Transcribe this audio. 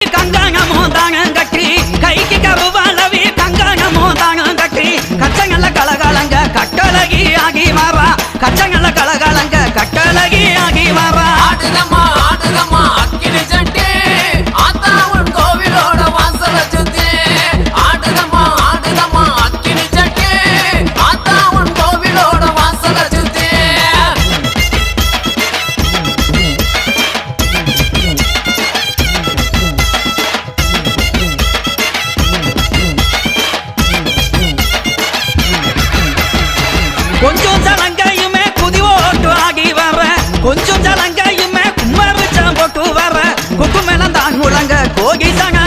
கங்காணமோ கொஞ்சம் ஜனங்கையுமே குதி ஓட்டு ஆகி வர கொஞ்சம் ஜனங்கையுமே கும்மரிச்சம் போட்டு வர குக்கு மேலம் தான் முழங்க. கோகி சங்க